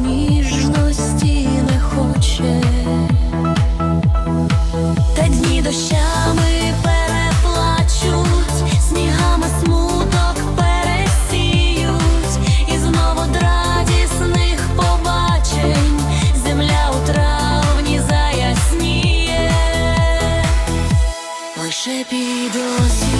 хтось ніжності не хоче, та дні дощами переплачуть, снігами смуток пересіють, і знову радісних побачень земля у травні заясніє, лише підозрює.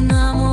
нам